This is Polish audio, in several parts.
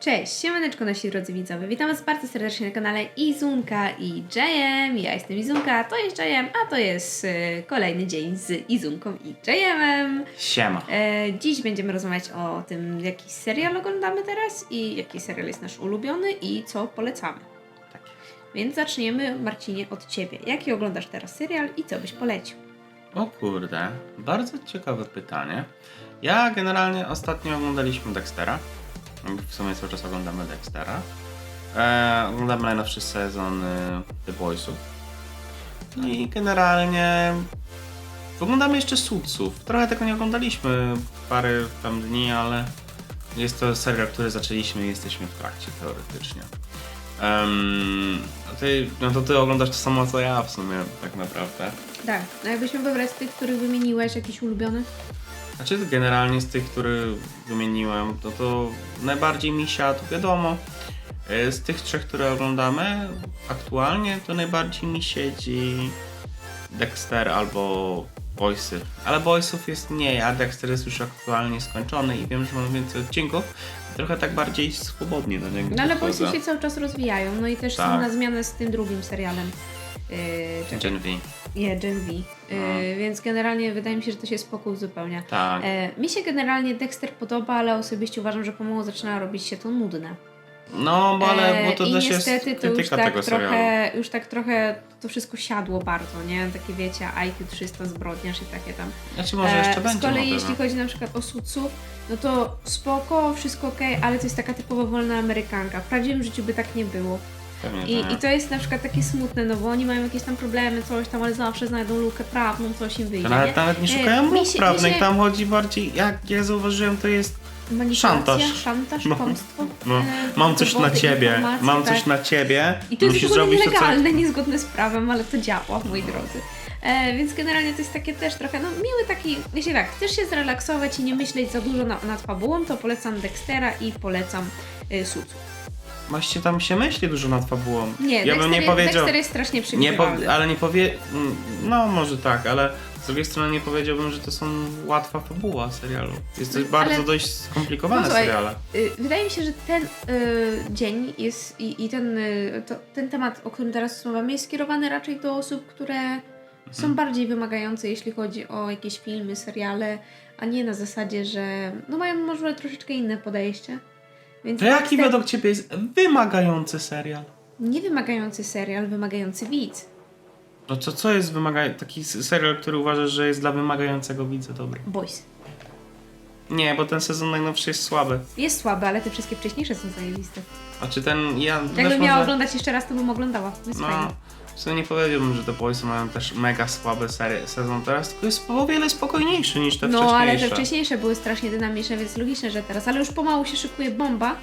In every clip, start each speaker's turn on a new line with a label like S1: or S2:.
S1: Cześć, siemaneczko nasi drodzy widzowie. Witam Was bardzo serdecznie na kanale Izunka i JM. Ja jestem Izunka, to jest JM, a to jest e, kolejny dzień z Izunką i JM-em.
S2: Siema.
S1: E, dziś będziemy rozmawiać o tym, jaki serial oglądamy teraz i jaki serial jest nasz ulubiony i co polecamy.
S2: Tak.
S1: Więc zaczniemy, Marcinie, od Ciebie. Jaki oglądasz teraz serial i co byś polecił?
S2: O kurde, bardzo ciekawe pytanie. Ja generalnie ostatnio oglądaliśmy Dextera. W sumie cały czas oglądamy Dextera. E, oglądamy najnowszy sezon y, The Boysów. No i generalnie oglądamy jeszcze Suitsów. Trochę tego nie oglądaliśmy parę tam dni, ale jest to serial, który zaczęliśmy i jesteśmy w trakcie teoretycznie. Um, ty, no to ty oglądasz to samo co ja w sumie, tak naprawdę.
S1: Tak, a jakbyśmy wybrać tych, których wymieniłeś, jakiś ulubiony?
S2: Znaczy generalnie z tych, które wymieniłem, to to najbardziej mi siadł, wiadomo. e, Z tych trzech, które oglądamy aktualnie, to najbardziej mi siedzi Dexter albo Boysy. Ale Boysów jest mniej, a Dexter jest już aktualnie skończony i wiem, że mam więcej odcinków. Trochę tak bardziej swobodnie do niego
S1: No ale. Boysy się cały czas rozwijają, no i też są
S2: Tak.
S1: na zmianę z tym drugim serialem. Yy.
S2: Gen V.
S1: Nie, Gen V. Yy,
S2: No.
S1: Więc generalnie wydaje mi się, że to się spokój uzupełnia.
S2: Tak.
S1: E, mi się generalnie Dexter podoba, ale osobiście uważam, że pomału zaczyna robić się to nudne.
S2: No, bo ale bo to
S1: E, I
S2: też
S1: niestety
S2: jest
S1: to już tak,
S2: tego serialu.
S1: trochę, już tak trochę to wszystko siadło bardzo, nie? Takie wiecie, IQ 300 zbrodniarz i takie tam.
S2: Znaczy może
S1: E,
S2: jeszcze będzie.
S1: Z kolei jeśli chodzi na przykład o Suców, no to spoko, wszystko ok, ale to jest taka typowo wolna amerykanka. W prawdziwym życiu by tak nie było. I,
S2: tak.
S1: I to jest na przykład takie smutne, no bo oni mają jakieś tam problemy, coś tam, ale zawsze znajdą lukę prawną, coś im wyjdzie,
S2: nawet,
S1: nie?
S2: nawet nie
S1: E,
S2: szukają luk prawnych, tam chodzi bardziej, jak ja zauważyłem, to jest szantaż.
S1: szantaż,
S2: No.
S1: kłamstwo.
S2: No,
S1: e,
S2: mam coś na ciebie, mam
S1: tak.
S2: coś na ciebie,
S1: I to jest
S2: zrobić to, co...
S1: nielegalne, niezgodne z prawem, ale to działa, moi drodzy. E, więc generalnie to jest takie też trochę, no miły taki, jeśli tak, chcesz się zrelaksować i nie myśleć za dużo na, nad fabułą, to polecam Dextera i polecam y, Sucu.
S2: Właściwie tam się myśli dużo nad fabułą.
S1: Nie,
S2: ja bym nie powiedział...
S1: Dexter jest strasznie
S2: Nie po, ale nie powie... mm, No, może tak, ale z drugiej strony nie powiedziałbym, że to są łatwa fabuła serialu. Jest to
S1: Ale-
S2: bardzo dość skomplikowane
S1: No słuchaj,
S2: seriale.
S1: Y, Wydaje mi się, że ten y, dzień jest i, i ten, y, to, ten temat, o którym teraz rozmawiamy, jest skierowany raczej do osób, które
S2: Mhm.
S1: są bardziej wymagające, jeśli chodzi o jakieś filmy, seriale, a nie na zasadzie, że no mają może troszeczkę inne podejście. Więc
S2: To jaki
S1: Dexter-
S2: według ciebie jest wymagający serial?
S1: Nie wymagający serial, wymagający widz.
S2: No to co jest wymagający... Taki serial, który uważasz, że jest dla wymagającego widza dobry?
S1: Boys.
S2: Nie, bo ten sezon najnowszy jest słaby.
S1: Jest słaby, ale te wszystkie wcześniejsze są zajebiste.
S2: A czy ten... Ja
S1: Jakbym miała
S2: może-
S1: oglądać jeszcze raz, to bym oglądała. Jest
S2: No,
S1: fajne.
S2: W sumie nie powiedziałbym, że The Boys mają też mega słaby sery, sezon teraz, tylko jest o wiele spokojniejszy niż te
S1: No, ale
S2: wcześniejsze.
S1: te wcześniejsze były strasznie dynamiczne, więc logiczne, że teraz. Ale już pomału się szykuje bomba,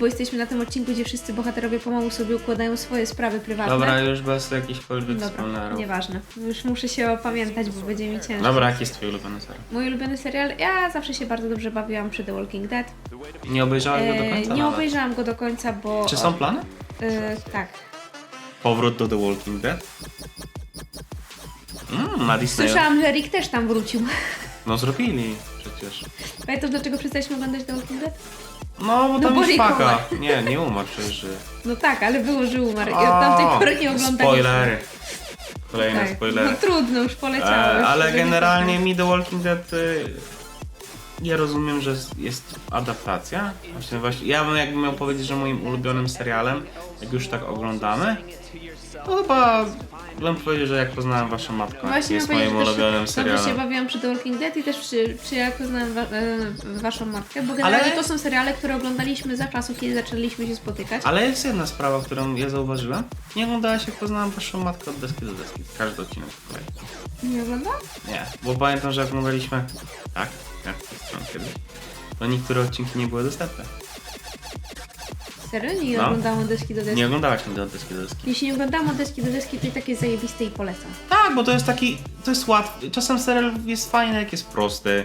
S1: bo jesteśmy na tym odcinku, gdzie wszyscy bohaterowie pomału sobie układają swoje sprawy prywatne.
S2: Dobra, już bez jakichkolwiek
S1: Dobra,
S2: spoilerów.
S1: nieważne. Już muszę się opamiętać, bo będzie mi ciężko.
S2: Dobra, jaki jest twój ulubiony serial?
S1: Mój ulubiony serial, ja zawsze się bardzo dobrze bawiłam przy The Walking Dead.
S2: Nie obejrzałeś go do
S1: E,
S2: końca
S1: nie
S2: nawet?
S1: obejrzałam go do końca, bo...
S2: Czy są plany?
S1: E, tak.
S2: Powrót do The Walking Dead? Mm, na.
S1: Słyszałam, że Rick też tam wrócił.
S2: No zrobili przecież.
S1: Pamiętasz, dlaczego przestaliśmy oglądać The Walking Dead?
S2: No, bo
S1: No
S2: tam
S1: bo
S2: jest
S1: Rick
S2: faka. Nie, nie umarł przecież.
S1: No tak, ale było, że umarł. I od tamtej pory nie oglądaliśmy.
S2: Spoilery. Kolejne
S1: Tak.
S2: spoilery.
S1: No trudno, już poleciało.
S2: E, ale
S1: żeby nie
S2: generalnie mi The Walking Dead y, ja rozumiem, że jest- adaptacja. Właśnie, właśnie, ja bym jakbym miał powiedzieć, że moim ulubionym serialem, jak już tak oglądamy, to chyba bym powiedział, że jak poznałem waszą matkę,
S1: Właśnie
S2: jest
S1: miałam
S2: moim
S1: powiedzieć, że
S2: ulubionym
S1: też Dobrze się
S2: serialem.
S1: bawiłam przy The Walking Dead i też przy, przy jak poznałam wa- e, waszą matkę, bo generalnie
S2: Ale-
S1: to są seriale, które oglądaliśmy za czasów, kiedy zaczęliśmy się spotykać.
S2: Ale jest jedna sprawa, którą ja zauważyłem. Nie oglądałaś jak poznałem waszą matkę od deski do deski. Każdy odcinek. tutaj.
S1: Nie oglądałam?
S2: Nie, bo pamiętam, że jak oglądaliśmy tak, jak stron kiedyś, to niektóre odcinki nie były dostępne.
S1: Serio? Nie
S2: No.
S1: oglądałam deski do deski.
S2: Nie oglądałaś nigdy od deski do deski.
S1: Jeśli nie oglądałam od deski do deski, to i takie zajebiste i polecam.
S2: Tak, bo to jest taki, to jest łatwy, czasem serial jest fajny, jak jest prosty,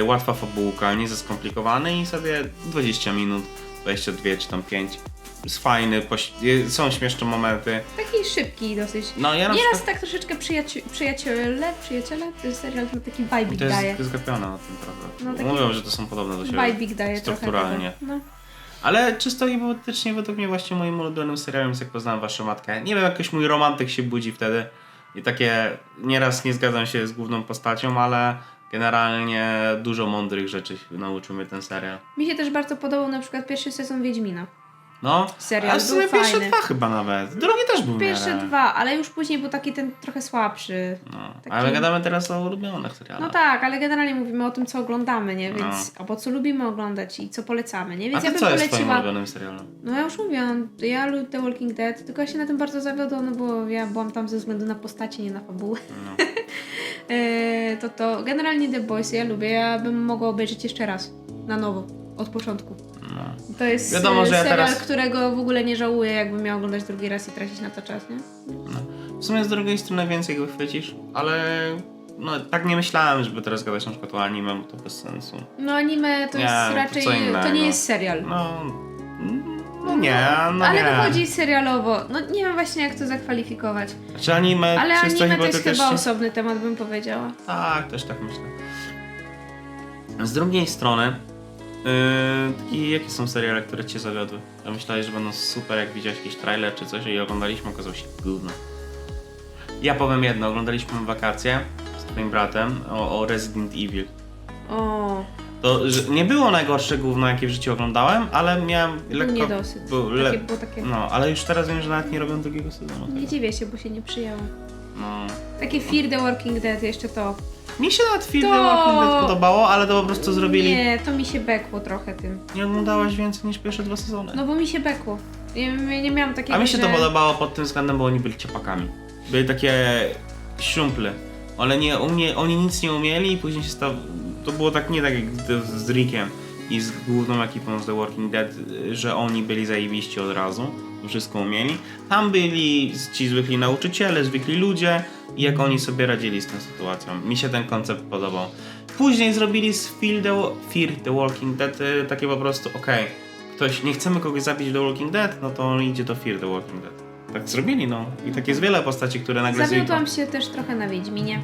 S2: y, łatwa fabułka, nie za skomplikowany i sobie 20 minut, 22 czy tam 5 jest fajny, poś- y, są śmieszne momenty.
S1: Taki szybki dosyć.
S2: No ja na
S1: Nieraz
S2: przykład,
S1: tak troszeczkę przyjaci- przyjaciele, przyjaciele, to jest serial to taki
S2: to jest
S1: daje.
S2: zgapione o tym, prawda?
S1: No, taki
S2: Mówią, że to są podobne do siebie.
S1: Vibe daje trochę.
S2: strukturalnie.
S1: tego. No.
S2: Ale czysto hipotetycznie według mnie właśnie moim ulubionym serialem jest jak poznałem waszą matkę. Nie wiem, jakoś mój romantyk się budzi wtedy. I takie nieraz nie zgadzam się z główną postacią, ale generalnie dużo mądrych rzeczy nauczył mnie ten serial.
S1: Mi się też bardzo podobał na przykład pierwszy sezon Wiedźmina.
S2: No,
S1: Serial
S2: a w sumie
S1: był
S2: pierwsze
S1: fajny.
S2: dwa chyba nawet. Drugi też był w
S1: Pierwsze
S2: miarę.
S1: dwa, ale już później był taki ten trochę słabszy.
S2: No,
S1: Taki-
S2: ale gadamy teraz o ulubionych serialach.
S1: No tak, ale generalnie mówimy o tym, co oglądamy, nie? Więc,
S2: No.
S1: albo co lubimy oglądać i co polecamy, nie?
S2: A
S1: Więc
S2: ty
S1: ja bym
S2: co jest twoim
S1: poleciła...
S2: ulubionym serialem?
S1: No ja już mówiłam, ja lubię The Walking Dead, tylko ja się na tym bardzo zawiodłam, no bo ja byłam tam ze względu na postacie, nie na fabułę.
S2: No.
S1: Eee, to to, generalnie The Boys ja lubię, ja bym mogła obejrzeć jeszcze raz, na nowo, od początku.
S2: No.
S1: To jest
S2: Wiadomo, że ja
S1: serial,
S2: teraz-
S1: którego w ogóle nie żałuję, jakbym miała oglądać drugi raz i tracić na to czas, nie?
S2: W sumie z drugiej strony więcej go chwycisz, ale no, tak nie myślałem, żeby teraz gadać na przykład o anime, bo to bez sensu.
S1: No anime to
S2: Nie,
S1: jest
S2: to
S1: raczej,
S2: co
S1: to,
S2: innego.
S1: nie jest serial.
S2: No, no nie, no
S1: ale
S2: nie.
S1: wychodzi serialowo. No nie wiem właśnie jak to zakwalifikować.
S2: Czy anime
S1: Ale
S2: czysto
S1: anime to jest chyba
S2: hipotetycznie?
S1: osobny temat, bym powiedziała.
S2: Tak, też tak myślę. Z drugiej strony, yy, taki, jakie są seriale, które cię zawiodły? Ja myślałeś, że będą super, jak widziałeś jakiś trailer czy coś i oglądaliśmy, okazało się gówno. Ja powiem jedno, oglądaliśmy wakacje z twoim bratem o, o Resident Evil.
S1: O,
S2: To nie było najgorsze gówno, jakie w życiu oglądałem, ale miałem lekko...
S1: niedosyt.
S2: Był le...
S1: Takie, było takie...
S2: No, ale już teraz wiem, że nawet nie robią drugiego sezonu.
S1: Nie
S2: tego.
S1: dziwię się, bo się nie przyjęło.
S2: No.
S1: Takie Fear the Walking Dead, jeszcze to.
S2: Mi się nawet film
S1: To-
S2: podobało, ale to po prostu zrobili...
S1: Nie, to mi się bekło trochę tym.
S2: Nie oglądałaś więcej niż pierwsze dwa sezony.
S1: No bo mi się bekło. Ja nie, nie miałam takiego,
S2: A mi się to
S1: że...
S2: podobało pod tym względem, bo oni byli ciepakami. Byli takie śrumple. Ale nie, umie, oni nic nie umieli i później się stał... To było tak nie tak jak z, z Rickiem i z główną ekipą z The Walking Dead, że oni byli zajebiści od razu. Wszystko umieli. Tam byli ci zwykli nauczyciele, zwykli ludzie i jak oni sobie radzili z tą sytuacją. Mi się ten koncept podobał. Później zrobili z Fear the, Walking Dead y, takie po prostu, okej, ktoś, nie chcemy kogoś zabić The Walking Dead, no to on idzie do Fear the Walking Dead. Tak zrobili, no. I tak jest wiele postaci, które nagle
S1: Zawiodłam się też trochę na Wiedźminie.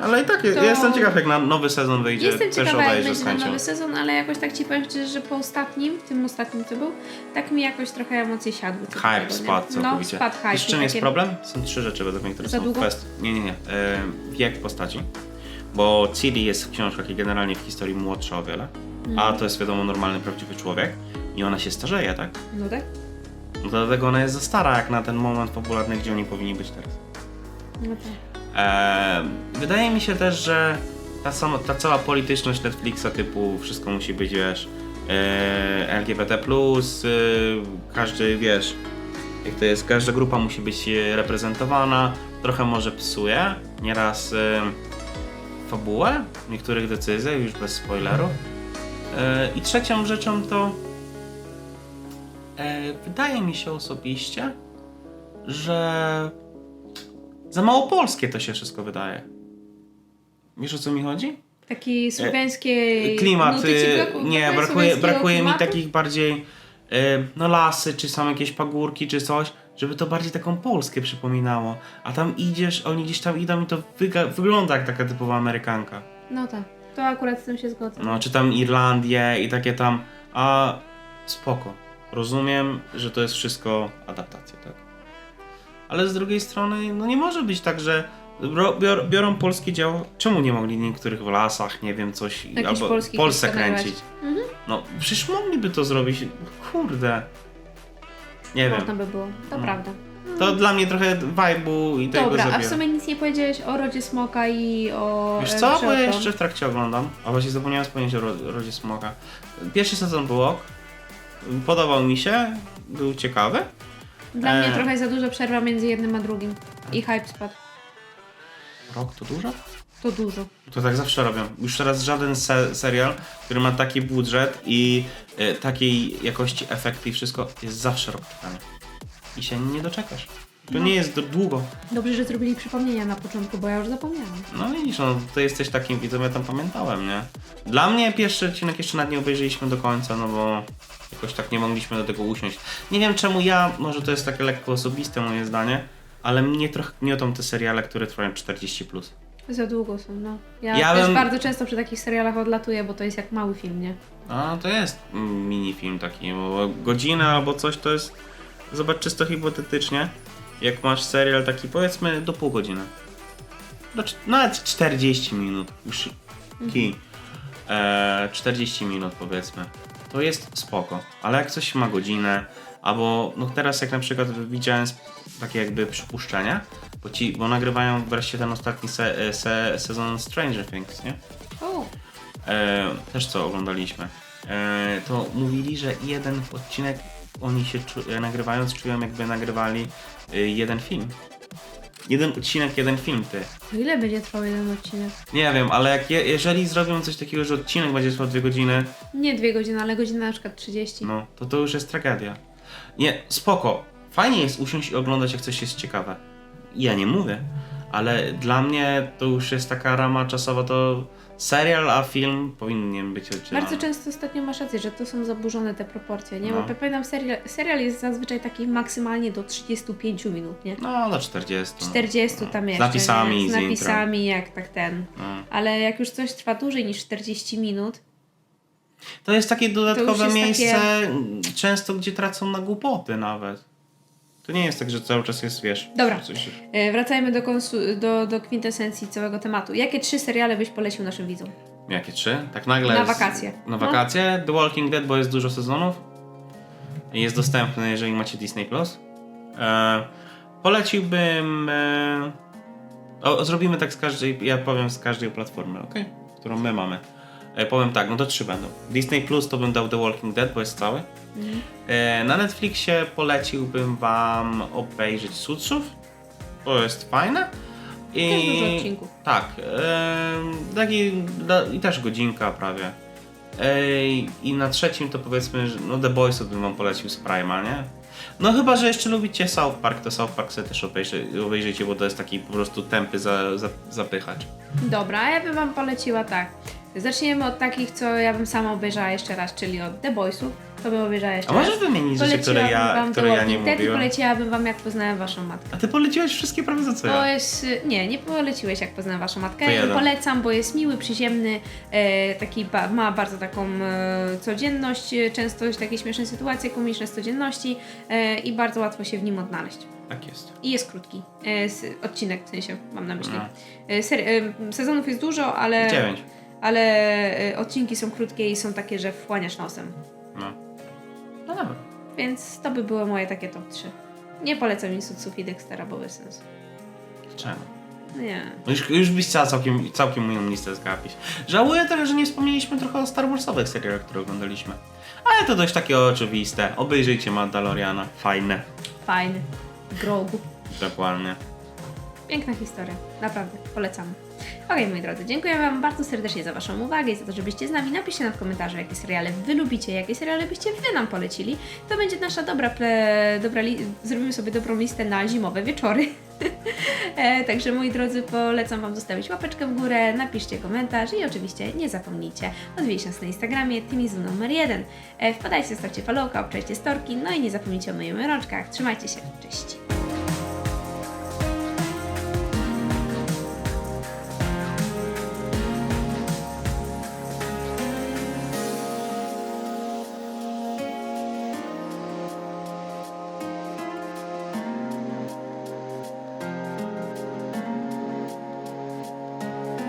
S2: No, ale i tak,
S1: To-
S2: ja jestem ciekaw, jak na nowy sezon wyjdzie.
S1: Jestem ciekawa, jak
S2: z
S1: będzie
S2: chęcią.
S1: nowy sezon, ale jakoś tak ci powiem szczerze, że po ostatnim, tym ostatnim co był, tak mi jakoś trochę emocje siadły.
S2: Hype
S1: tego, nie?
S2: spadł
S1: No,
S2: całkowicie.
S1: spadł hype. I
S2: czym jest
S1: takie-
S2: problem? Są trzy rzeczy według mnie, które
S1: Za
S2: są
S1: długo?
S2: kwestii. Nie, nie, nie. E, wiek postaci. Bo Ciri jest w książkach i generalnie w historii młodsza o wiele.
S1: Mhm.
S2: A to jest wiadomo normalny, prawdziwy człowiek. I ona się starzeje, tak?
S1: No tak?
S2: No dlatego ona jest za stara jak na ten moment popularny, gdzie oni powinni być teraz.
S1: No tak.
S2: Eee, wydaje mi się też, że ta, sama, ta cała polityczność Netflixa typu wszystko musi być, wiesz, eee, LGBT+, yy, każdy, wiesz, jak to jest, każda grupa musi być e, reprezentowana, trochę może psuje, nieraz e, fabułę niektórych decyzji, już bez spoilerów. E, I trzecią rzeczą to wydaje mi się osobiście, że za mało polskie to się wszystko wydaje. Wiesz o co mi chodzi?
S1: Taki słowiańskiej
S2: Klimat,
S1: nuty ci
S2: y,
S1: braku-
S2: nie, brakuje, brakuje mi takich bardziej y, no lasy, czy są jakieś pagórki, czy coś, żeby to bardziej taką Polskę przypominało. A tam idziesz, oni gdzieś tam idą i to wygląda jak taka typowa Amerykanka.
S1: No tak, to akurat z tym się zgodzę.
S2: No, czy tam Irlandię i takie tam, a spoko. Rozumiem, że to jest wszystko adaptacja, tak? Ale z drugiej strony, no nie może być tak, że bior, biorą polskie dzieło. Czemu nie mogli niektórych w lasach, nie wiem, coś
S1: Jakiś
S2: albo w Polsce kręcić?
S1: Mhm.
S2: No, przecież mogliby to zrobić. Kurde. Nie
S1: Można
S2: wiem.
S1: by było, to
S2: No.
S1: prawda.
S2: To dla mnie trochę vibe'u i tego
S1: Dobra, a w
S2: zabiera.
S1: sumie nic nie powiedziałeś o Rodzie Smoka i o...
S2: Wiesz
S1: e,
S2: co, bo ja jeszcze w trakcie oglądam, a właśnie zapomniałem wspomnieć o Ro- Rodzie Smoka. Pierwszy sezon był ok, podobał mi się, był ciekawy.
S1: Dla mnie
S2: e.
S1: trochę za duża przerwa między jednym a drugim. I hype spadł.
S2: Rok to dużo?
S1: To dużo.
S2: To tak zawsze robią. Już teraz żaden se serial, który ma taki budżet i e, takiej jakości efekty i wszystko, jest zawsze rok trwania. I się nie doczekasz. To
S1: No.
S2: nie jest do- długo.
S1: Dobrze, że zrobili przypomnienia na początku, bo ja już zapomniałam.
S2: No widzisz, no ty jesteś takim widzem, ja tam pamiętałem, nie? Dla mnie pierwszy odcinek jeszcze nad nie obejrzeliśmy do końca, no bo jakoś tak nie mogliśmy do tego usiąść. Nie wiem czemu ja, może to jest takie lekko osobiste moje zdanie, ale mnie trochę gniotą te seriale, które trwają 40+. Plus.
S1: Za długo są, no. Ja,
S2: Ja
S1: też
S2: bym-
S1: bardzo często przy takich serialach odlatuję, bo to jest jak mały film, nie?
S2: A to jest mm, mini film taki, bo godzina albo coś to jest. Zobacz czysto hipotetycznie. Jak masz serial taki powiedzmy do pół godziny. Do, nawet 40 minut. Już. E, 40 minut powiedzmy. To jest spoko. Ale jak coś ma godzinę, albo no teraz jak na przykład widziałem takie jakby przypuszczenia, bo ci, bo nagrywają wreszcie ten ostatni se, e, se, sezon Stranger Things, nie? E, też co oglądaliśmy, e, to mówili, że jeden odcinek oni się czu- nagrywając czują jakby nagrywali e, jeden film. Jeden odcinek, jeden film, ty.
S1: to ile będzie trwał jeden odcinek?
S2: Nie wiem, ale jak je, jeżeli zrobią coś takiego, że odcinek będzie trwał dwie godziny,
S1: Nie dwie godziny, ale godzina na przykład 30.
S2: no to to już jest tragedia. Nie, spoko. Fajnie jest usiąść i oglądać, jak coś jest ciekawe. Ja nie mówię, ale dla mnie to już jest taka rama czasowa, to serial, a film powinien być oddzielony.
S1: Bardzo często ostatnio masz rację, że to są zaburzone te proporcje, nie?
S2: No.
S1: Bo pamiętam, serial, serial jest zazwyczaj taki maksymalnie do 35 minut, nie?
S2: No, do 40. no.
S1: 40
S2: no.
S1: tam
S2: Z
S1: jeszcze,
S2: napisami,
S1: nie?
S2: z,
S1: z napisami, jak tak ten.
S2: No.
S1: Ale jak już coś trwa dłużej niż 40 minut,
S2: To jest takie dodatkowe
S1: jest
S2: miejsce,
S1: takie-
S2: często gdzie tracą na głupoty nawet. To nie jest tak, że cały czas jest, wiesz...
S1: Dobra.
S2: Coś,
S1: e, wracajmy do, konsu- do, do kwintesencji całego tematu. Jakie trzy seriale byś polecił naszym widzom?
S2: jakie trzy? Tak nagle...
S1: Na wakacje.
S2: Na
S1: No.
S2: wakacje. The Walking Dead, bo jest dużo sezonów. Jest dostępny, jeżeli macie Disney+. Plus. E, poleciłbym... E, o, zrobimy tak z każdej... Ja powiem z każdej platformy, ok? Którą my mamy. E, powiem tak, no to trzy będą. Disney Plus to bym dał The Walking Dead, bo jest cały.
S1: Mhm.
S2: E, Na Netflixie poleciłbym wam obejrzeć Sutsów, bo jest fajne.
S1: Też dużo odcinków.
S2: Tak, e, taki, da, i też godzinka prawie. E, I na trzecim to powiedzmy, że no The Boys bym wam polecił z Prima, nie? No chyba, że jeszcze lubicie South Park, to South Park sobie też obejrzy, obejrzyjcie, bo to jest taki po prostu tępy za, za, zapychacz.
S1: Dobra, a ja bym Wam poleciła tak. Zaczniemy od takich, co ja bym sama obejrzała jeszcze raz, czyli od The Boysów. To bym obejrzała jeszcze
S2: A możesz
S1: raz.
S2: wymienić rzeczy, które ja,
S1: wam
S2: które
S1: The
S2: ja nie
S1: Walking Dead i
S2: mówiłem?
S1: poleciłabym Wam, jak poznałem Waszą matkę.
S2: A ty poleciłeś wszystkie prawie za co
S1: To
S2: ja?
S1: jest. Nie, nie poleciłeś, jak poznałem Waszą matkę.
S2: To jeden.
S1: Polecam, bo jest miły, przyziemny, e, taki ba, ma bardzo taką e, codzienność, e, często takie śmieszne sytuacje, komiczne z codzienności e, i bardzo łatwo się w nim odnaleźć.
S2: Tak jest.
S1: I jest krótki. E, s- odcinek w sensie, mam na myśli.
S2: No.
S1: E, ser, e, sezonów jest dużo, ale.
S2: Dziewięć.
S1: Ale e, odcinki są krótkie i są takie, że wchłaniasz nosem.
S2: No. No dobra.
S1: Więc to by były moje takie top 3. Nie polecam Insutsów i Dextera, bo bez sensu.
S2: Czemu?
S1: Nie.
S2: No już, już byś chciała całkiem, całkiem moją listę zgapić. Żałuję też, że nie wspomnieliśmy trochę o Star Warsowych serialach, które oglądaliśmy. Ale to dość takie oczywiste. Obejrzyjcie Mandaloriana. Fajne.
S1: Fajny. Grogu.
S2: Dokładnie.
S1: Piękna historia. Naprawdę. Polecam. Okej, moi drodzy, dziękuję Wam bardzo serdecznie za Waszą uwagę i za to, że byście z nami. Napiszcie nam w komentarzu, jakie seriale Wy lubicie, jakie seriale byście Wy nam polecili. To będzie nasza dobra, ple... dobra zrobimy sobie dobrą listę na zimowe wieczory. e, także moi drodzy, polecam Wam zostawić łapeczkę w górę, napiszcie komentarz i oczywiście nie zapomnijcie odwiedzić nas na Instagramie Timizu numer 1. E, wpadajcie, zostawcie followka, obczajcie storki, no i nie zapomnijcie o moich rączkach. Trzymajcie się, cześć!